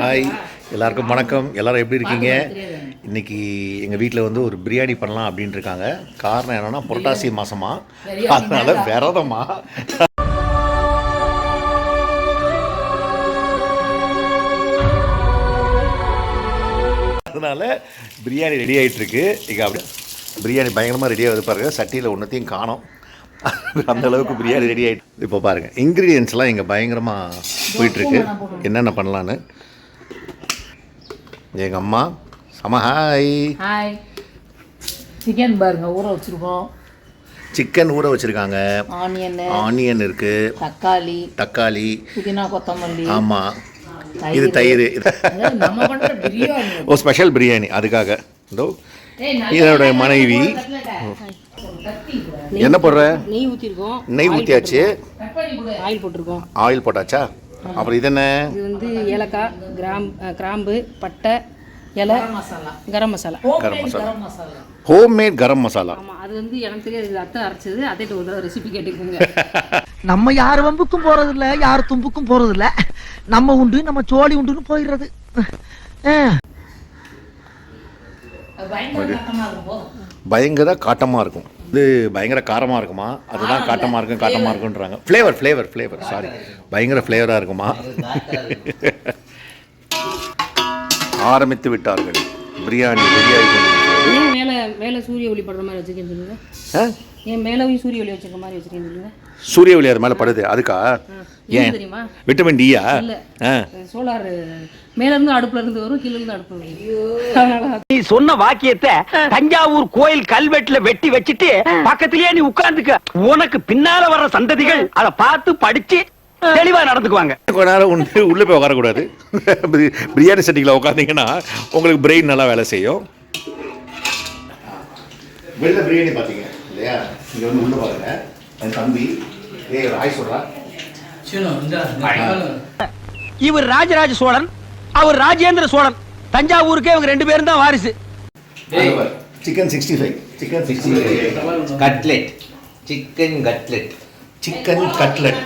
Hi எல்லாருக்கும் வணக்கம். எல்லாரும் எப்படி இருக்கீங்க? இன்னைக்கு எங்கள் வீட்டில் வந்து ஒரு பிரியாணி பண்ணலாம் அப்படின்னு இருக்காங்க. காரணம் என்னன்னா புரட்டாசி மாசமா. அதனால விரதமா. அதனால பிரியாணி ரெடி ஆயிட்டு இருக்கு இங்க அப்படியே பிரியாணி பயங்கரமாக ரெடி ஆகுது பாருங்க. சட்டியில் ஒன்றத்தையும் காணோம். அந்த அளவுக்கு பிரியாணி ரெடி ஆயிட்டு இப்போ பாருங்க இன்க்ரீடியன்ஸ்லாம் இங்கே பயங்கரமாக போயிட்டுருக்கு. என்னென்ன பண்ணலான்னு எங்கள் அம்மா சம ஹாய். சிக்கன் பாருங்க ஊற வச்சுருக்கோம். சிக்கன் ஊற வச்சுருக்காங்க. ஆனியன். ஆனியன் இருக்குது தக்காளி. தக்காளி. புதினா கொத்தமல்லி. ஆமாம் இது தயிர். இது- அதாவது நம்ம பண்ற பிரியாணி ஓ ஸ்பெஷல் பிரியாணி. அதுக்காக. இதோ இதோட மனைவி. என்ன போடுற? நெய் ஊற்றிருக்கோம் நெய் ஊற்றியாச்சு ஆயில் போட்டிருக்கோம். ஆயில் போட்டாச்சா? அப்புறம் இது என்ன? இது வந்து ஏலக்காய் கிராம் கிராம்பு பட்டை இலை மசாலா. கரம் மசாலா. கரம் மசாலா. கரம் மசாலா. Home made garam masala. ஆமாம் அது வந்து எனக்கு தெரியாது அத்தை அரைச்சது. ஒரு தடவை ரெசிபி கேட்டுக்கோங்க. நம்ம யார் வம்புக்கும் போறது இல்ல யார் தும்புக்கும் போறது இல்ல நம்ம உண்டு நம்ம சோழி உண்டுன்னு போயிடுறது. அது பயங்கர காட்டமாக இருக்கும்? இது பயங்கர காரமாக இருக்குமா? அதுதான் காட்டமாக இருக்கும் காட்டமாக இருக்குன்றாங்க ஃப்ளேவர் ஃப்ளேவர் ஃப்ளேவர் சாரி பயங்கர ஃப்ளேவராக இருக்குமா? ஆரம்பித்து விட்டார்கள். பிரியாணி ரெடியாகி மேலே மேலே சூரிய ஒளி படுற மாதிரி வச்சுருக்கேன்னு சொல்லுங்க. ஆ? ஏன் மேலேயும் சூரிய ஒளி வச்சிருக்க மாதிரி வச்சுருக்கேன்னு சொல்லுங்க. சூரிய ஒளி அது மேலே படுது. அதுக்கா? ஏன்? தெரியுமா? விட்டமின் டியா சோலார் மேல இருந்து அடுப்புல இருந்து வரும். கீழ இருந்து அடுப்புல நீ சொன்ன வாக்கியத்தை தஞ்சாவூர் கோயில் கல்வெட்டுல வெட்டி வச்சிட்டு பக்கத்திலேயே நீ உட்கார்ந்துக்க. உனக்கு பின்னால வர்ற சந்ததிகள் அதை பார்த்து படிச்சு தெளிவா நடந்துக்குவாங்க. கொஞ்ச நேரம் உண்டு உள்ளே போய் உட்காரக்கூடாது. பிரி- பிரியாணி செட்டிங்கில் உட்காந்தீங்கன்னா உங்களுக்கு பிரெயின் நல்லா வேலை செய்யும். வெளில பிரியாணி பார்த்தீங்க இல்லையா? இங்கே வந்து உள்ள பாருங்க. என் தம்பி ஏய் ராய் சொல்கிறா இவர் ராஜராஜ சோழன் அவர் ராஜேந்திர சோழன். தஞ்சாவூருக்கே இவங்க ரெண்டு பேரும் தான் வாரிசு. Chicken sixty five chicken sixty five cutlet. Chicken cutlet chicken cutlet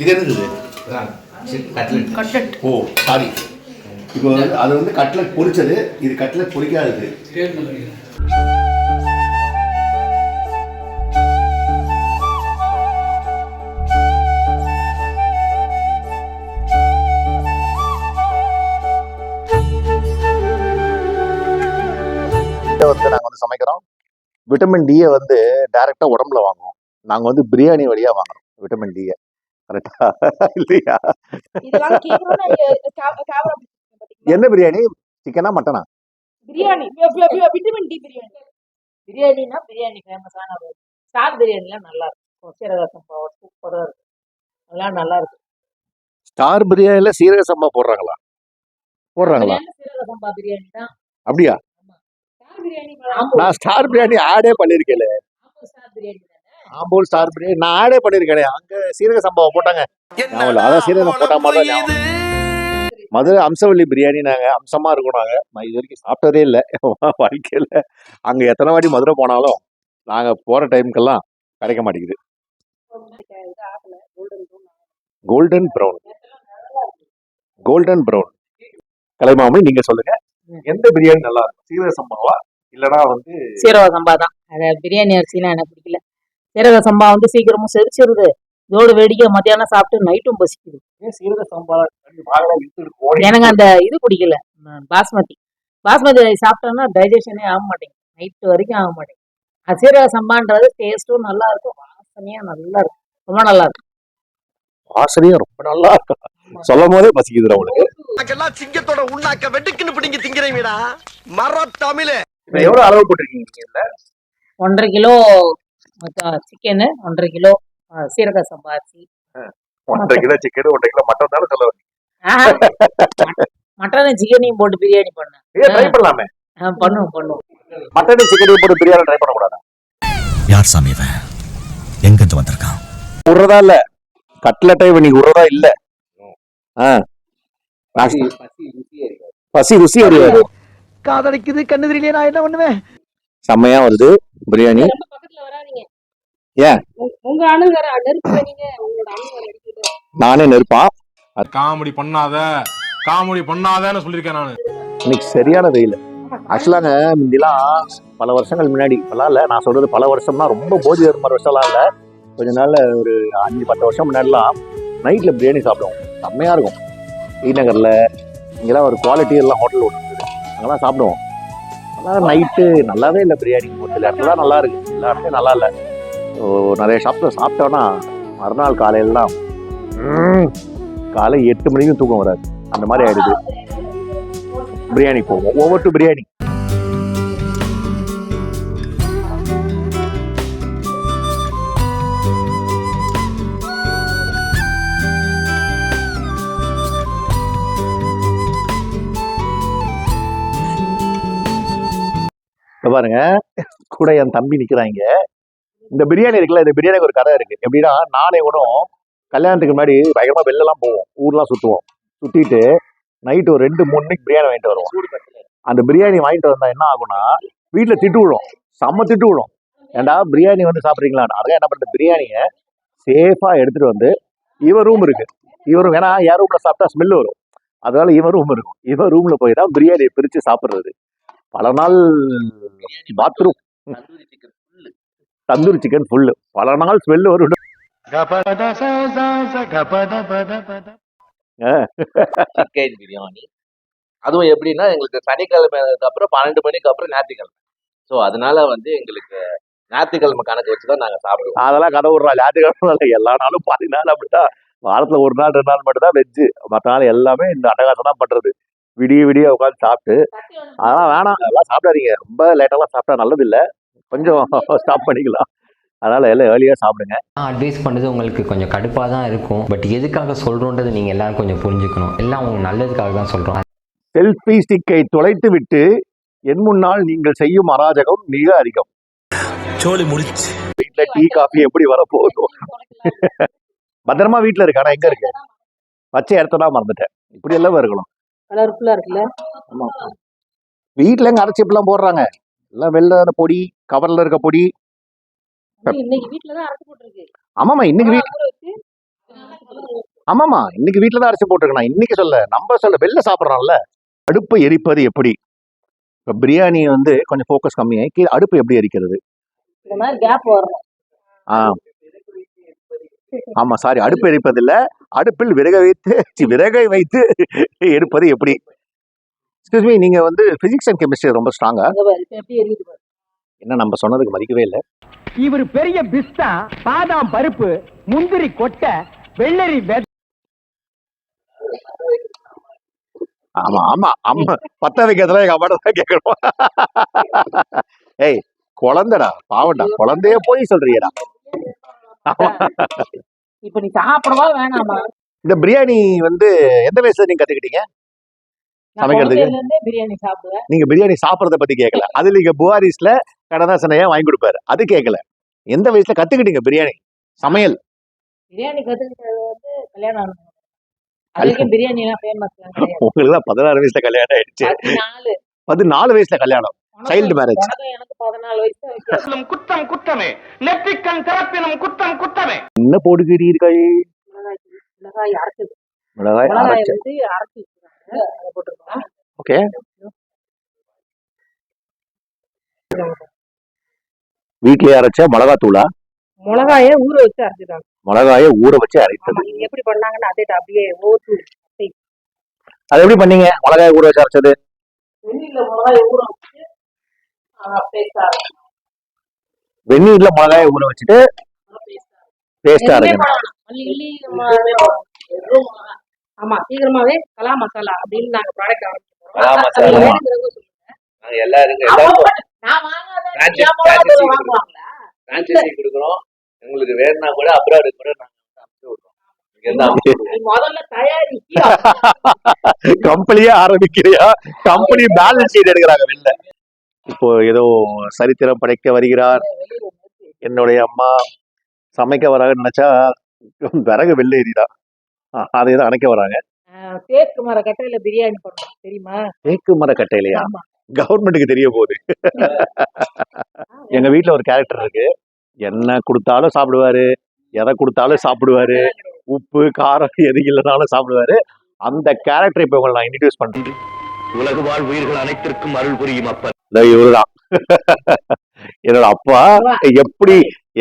இது என்னது? கட்லெட் ஓ சாரி இப்போ வந்து அது வந்து கட்லட் பொரிச்சது. இது கட்லட் பொரிக்காதது. வந்து நாங்கள் வந்து சமைக்கிறோம். விட்டமின் டியை வந்து டைரெக்டாக உடம்புல வாங்குவோம். நாங்கள் வந்து பிரியாணி வழியாக வாங்குறோம் விட்டமின் டியை கரெக்டா இல்லையா? என்ன பிரியாணி? சிக்கனா மட்டனா பிரியாணி. Vitamin D biryani. பிரியாணினா பிரியாணி ஃபேமஸான ஒரு ஸ்டார் பிரியாணிலாம் நல்லா இருக்கும் சீரக சம்பா சூப்பராக இருக்கும். அதெல்லாம் நல்லா இருக்கும் ஸ்டார் பிரியாணியில் சீரக சம்பா போடுறாங்களா? போடுறாங்களா? சீரக சம்பா பிரியாணி தான் அப்படியா? நான் ஸ்டார் பிரியாணி ஆடே பண்ணியிருக்கேன் ஆம்பூர் ஸ்டார் பிரியாணி நான் ஆடே பண்ணியிருக்கேன் அங்க சீரக சம்பாவை போட்டாங்க. அதான் சீரகம் போட்ட மாதிரி தான் ஞாபகம். மதுரை அம்சவள்ளி பிரியாணி நாங்க அம்சமா இருக்கும் நாங்க. நான் இது வரைக்கும் சாப்பிட்டதே இல்லை. வாழ்க்கையில. அங்க எத்தனை வாட்டி மதுரை போனாலும் நாங்க போற டைமுக்கெல்லாம் கிடைக்க மாட்டேங்குது. கோல்டன் ப்ரௌன் கோல்டன் ப்ரௌன் கலைமாமி நீங்க சொல்லுங்க. எந்த பிரியாணி நல்லா இருக்கும்? சீரக சம்பாவா இல்லனா வந்து சீரக சம்பா தான். அது பிரியாணி அரிசிலாம் எனக்கு பிடிக்கல. சீரக சம்பா வந்து சீக்கிரமும் செரிச்சிருது. இதோட வேடிக்கை மத்தியானம் சாப்பிட்டு நைட்டும் பசிக்குது. சீரக சம்பா எனக்கு அந்த இது பிடிக்கல. பாஸ்மதி. பாஸ்மதி ரைஸ் சாப்பிட்டோம்னா டைஜஷனே ஆக மாட்டேங்குது. நைட்டு வரைக்கும் ஆக மாட்டேங்குது. அது சீரக சம்பான்றது டேஸ்ட்டும் நல்லா இருக்கும். வாசனையா நல்லா இருக்கும். ரொம்ப நல்லா இருக்கும். வாசனையும் ரொம்ப நல்லா இருக்கும். சொல்லும் போதே பசிக்குது அவளுக்கு சிங்கத்தோட உண்ணாக்க வெட்டுக்குன்னு பிடிங்க திங்கிறீங்கடா மர தமிழே எவ்வளவு அளவு போட்டிருக்கீங்க நீங்க இதுல? ஒன்றரை கிலோ சிக்கனு ஒன்றரை கிலோ சீரக சம்பா அரிசி. ஒன்றரை கிலோ சிக்கன் ஒன்றரை கிலோ மட்டன் தானே சொல்ல வரீங்க ஆஹா, மட்டன் சிக்கனையும் போட்டு பிரியாணி பண்ணேன். ட்ரை பண்ணலாமே. பண்ணுவோம் பண்ணுவோம். மட்டன் சிக்கனையும் போட்டு பிரியாணி ட்ரை பண்ண கூடாதா யார் சாமி இவன்? எங்கிருந்து வந்திருக்கான்? உடுறதா இல்ல. கட்லட்டை இன்னைக்கு உடுறதா இல்ல. ஆ. பசி ருசி அறியாது காதலிக்குது கண்ணு தெரியலையே நான் என்ன பண்ணுவேன்? செம்மையா வருது பிரியாணி. பக்கத்துல வராதீங்க. ஏன்? உங்க- நெருப்பு எடுத்துட்டு நானே நெருப்பான் காமெடி பண்ணாத காமெடி பண்ணாதன்னு சொல்லியிருக்கேன் நான். இன்னைக்கு சரியான வெயில். ஆக்சுவலாங்க முந்திலாம் பல வருஷங்கள் முன்னாடி இப்பெல்லாம் இல்லை. நான் சொல்றது பல வருஷம்னா ரொம்ப போதி மாதிரி வருஷம்லாம் இல்லை. கொஞ்ச நாள்ல ஒரு அஞ்சு பத்து வருஷம் முன்னாடிலாம் நைட்ல பிரியாணி சாப்பிடுவோம். செம்மையா இருக்கும். டி நகர்ல இங்கெல்லாம் ஒரு குவாலிட்டி எல்லாம் ஹோட்டல் ஒன்று இருக்குது அங்கெல்லாம் சாப்பிடுவோம். ஆனால் நைட்டு நல்லாவே இல்லை பிரியாணி. ஒரு சில இடத்துல நல்லா இருக்கு. எல்லா இடத்துலையும் நல்லா இல்லை. ஸோ நிறைய ஷாப்பில் சாப்பிட்டோன்னா மறுநாள் காலையிலலாம் காலை எட்டு மணிக்கும் தூக்கம் வராது. அந்த மாதிரி ஆயிடுது. பிரியாணி போவோம். ஒவ்வொரு டு பிரியாணி. பாருங்க. கூட என் தம்பி நிக்கிறாங்க இந்த பிரியாணி இருக்குல்ல இந்த பிரியாணிக்கு ஒரு கதை இருக்கு. எப்படின்னா நானே கூட கல்யாணத்துக்கு முன்னாடி பயங்கரமா வெளிலலாம் போவோம். ஊர்லாம் சுத்துவோம். சுத்திட்டு நைட்டு ஒரு ரெண்டு மூணு மணிக்கு பிரியாணி வாங்கிட்டு வருவோம். அந்த பிரியாணி வாங்கிட்டு வந்தா என்ன ஆகும்னா வீட்டுல திட்டு விழும். செம்ம திட்டு விழும். ஏன்டா பிரியாணி வந்து சாப்பிட்றீங்களான்னு அதான் என்ன பண்ணுறது பிரியாணியை சேஃபா எடுத்துட்டு வந்து இவன் ரூம் இருக்கு. இவரும் ஏன்னா யார் ரூம்ல சாப்பிட்டா ஸ்மெல் வரும். அதனால இவன் ரூம் இருக்கும். இவன் ரூம்ல போய் தான் பிரியாணியை பிரிச்சு சாப்பிடுறது. பல நாள் பாத்ரூம் தந்தூரி சிக்கன் ஃபுல்லு பல நாள் ஸ்மெல் வரும் சிக்கன் பிரியாணி. அதுவும் எப்படின்னா எங்களுக்கு சனிக்கிழமைக்கு அப்புறம் பன்னெண்டு மணிக்கு அப்புறம் ஞாயிற்றுக்கிழமை. ஸோ அதனால வந்து எங்களுக்கு ஞாயிற்றுக்கிழமை கணக்கு வச்சு தான் நாங்கள் சாப்பிடுவோம். அதெல்லாம் கதை விடுறா. ஞாயிற்றுக்கிழமை இல்லை. எல்லா நாளும் பாதி நாள் அப்படிதான் வாரத்துல ஒரு நாள் ரெண்டு நாள் மட்டும் தான் வெஜ்ஜு மற்ற நாள் எல்லாமே இந்த அட்டகாசம் தான் பண்றது. விடிய விடிய உட்காந்து சாப்பிட்டு. அதெல்லாம் வேணாம். அதெல்லாம் சாப்பிடாதீங்க. ரொம்ப லேட்டெல்லாம் சாப்பிட்டா நல்லது இல்லை கொஞ்சம் ஸ்டாப் பண்ணிக்கலாம். அதனால எல்லாம் ஏர்லியா சாப்பிடுங்க. நான் அட்வைஸ் பண்ணுறது உங்களுக்கு கொஞ்சம் கடுப்பாக தான் இருக்கும். பட் எதுக்காக சொல்கிறோன்றது நீங்கள் எல்லாரும் கொஞ்சம் புரிஞ்சுக்கணும். எல்லாம் உங்க நல்லதுக்காக தான் சொல்கிறோம் செல்ஃபி ஸ்டிக்கை தொலைத்து விட்டு என் முன்னால் நீங்கள் செய்யும் அராஜகம் மிக அதிகம். சோலி முடிச்சு. வீட்டுல டீ காஃபி எப்படி வரப்போகுதோ. பத்திரமா வீட்டுல இருக்கு ஆனா எங்க இருக்கு வச்ச இடத்த தான் மறந்துட்டேன். இப்படி எல்லாம் இருக்கணும் கலர்ஃபுல்லா இருக்குல்ல? ஆமா வீட்டுல எங்க அரைச்சி இப்படிலாம் போடுறாங்க. எல்லாம் அந்த பொடி கவர்ல இருக்க பொடி. இன்னைக்கு வீட்டுல தான் அரைச்சு போட்டிருக்கு. ஆமாமா இன்னைக்கு வீட் ஊற வச்சு ஆமாமா இன்னைக்கு வீட்டுல தான் அரைச்சி போட்டிருக்கேன் இன்னைக்கு சொல்ல நம்ம சொல்ல வெளில சாப்பிட்றோம்ல அடுப்பை எரிப்பது எப்படி? இப்போ பிரியாணி வந்து கொஞ்சம் ஃபோக்கஸ் கம்மியாகி கீழே அடுப்பு எப்படி எரிக்கிறது? இந்த மாதிரி கேப் வரணும். ஆ. ஆமா சாரி அடுப்பு எரிப்பது இல்ல அடுப்பில் விறகை வைத்து விறகை வைத்து எடுப்பது எப்படி? எக்ஸ்கியூஸ் மீ நீங்க வந்து பிசிக்ஸ் அண்ட் கெமிஸ்ட்ரி ரொம்ப ஸ்ட்ராங்கா என்ன நம்ம சொன்னதுக்கு மதிக்கவே இல்லை. இவர் பெரிய பிஸ்தா பாதாம் பருப்பு முந்திரி கொட்டை வெள்ளரி வெ ஆமா ஆமா அம்மா பத்த வைக்கிறதுல எங்க அம்மாட்ட தான் கேட்கணும் ஏய் குழந்தைடா பாவண்டா குழந்தைய போய் சொல்றியடா. ஆமா. இப்ப நீ சாப்பிடவா வேணாமா? இந்த பிரியாணி வந்து எந்த வயசுல நீங்க கத்துக்கிட்டீங்க? சமைக்கிறதுக்கு? பிரியாணி சாப்பிடுவேன் நீங்க பிரியாணி சாப்பிடறத பத்தி கேட்கல அது நீங்க புவாரிஸ்ல கடதாசனையா வாங்கி கொடுப்பாரு. அது கேட்கல எந்த வயசுல கத்துக்கிட்டீங்க பிரியாணி? சமையல். பிரியாணி கத்துக்கிட்டது வந்து கல்யாணம் பிரியாணி எல்லாம் உங்களுக்கு தான் பதினாறு வயசுல கல்யாணம் ஆயிடுச்சு. பதினாலு வயசுல கல்யாணம். தான் வித்தியாசம். குத்தம் குத்தமே நெற்றிக்கண் திறப்பினும் குத்தம் குத்தமே. என்ன போடுகிறீர்கள்? மிளகாய் அரைச்சது மிளகாய் அரைச்சு. போட்டுருக்கோம் ஓகே வீட்லயே அரைச்ச மிளகாய் தூளா மிளகாயை ஊற வச்சு அரைச்சிட்டாங்க மிளகாய ஊற வச்சு அரைத்தது. எப்படி பண்ணாங்கன்னு அதே அப்படியே ஓட்டு அது எப்படி பண்ணீங்க? மிளகாய ஊற வச்சு அரைச்சது? மிளகாயை ஊற வச்சு வெந்நீர்ல மிளகாய ஊற வச்சுட்டு பேஸ்டா அரைக்கணும். ஆமா சீக்கிரமாவே கலா மசாலா அப்படின்னு நாங்க ப்ராடக்ட் எல்லாருக்கும் franchise வாங்குவாங்களா? ஃப்ரான்ச்சைசி கொடுக்குறோம் உங்களுக்கு வேணும்னா கூட அப்ராடு கூட நாங்கள் அனுப்பிச்சு விட்றோம். இங்க இருந்து அனுப்பிச்சு விட்றோம் நீ முதல்ல தயாரி கம்பெனியே ஆரம்பிக்கிறியா? கம்பெனி பேலன்ஸ் ஷீட் எடுக்கிறாங்க வெளில. இப்போ ஏதோ சரித்திரம் படைக்க வருகிறார். என்னுடைய அம்மா சமைக்க வராங்கன்னு நினைச்சா விறகு வெளில ஏறிடா அதை தான் அணைக்க வராங்க. தேக்கு மர கட்டையில பிரியாணி பண்ணோம் தெரியுமா? தேக்கு மர கட்டையிலையா? கவர்மெண்ட்டுக்கு தெரிய போகுது. எங்க வீட்ல ஒரு கேரக்டர் இருக்கு. என்ன கொடுத்தாலும் சாப்பிடுவாரு எதை கொடுத்தாலும் சாப்பிடுவாரு உப்பு காரம் எது இல்லைனாலும் சாப்பிடுவாரு. அந்த கேரக்டர் இப்போ உங்களை நான் இன்ட்ரடியூஸ் பண்றேன். உலக வாழ் உயிர்கள் அனைத்திற்கும் அருள் புரியும் அப்பன். இவருதான் என்னோட அப்பா எப்படி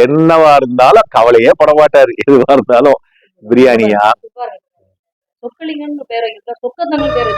என்னவா இருந்தாலும் கவலையே பட மாட்டாரு. எதுவா இருந்தாலும் பிரியாணியா? சொக்கலிங்கன்னு பேர் சொக்க தமிழ் பேர்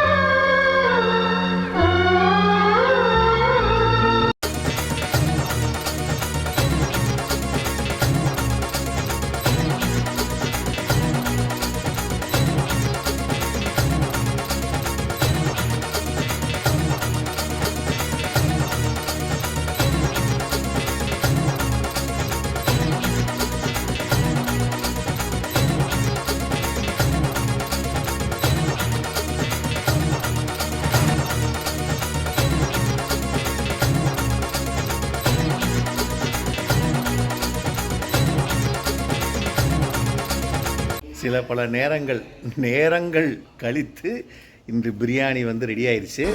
சில பல நேரங்கள் நேரங்கள் கழித்து இன்று பிரியாணி வந்து ரெடி ஆயிடுச்சு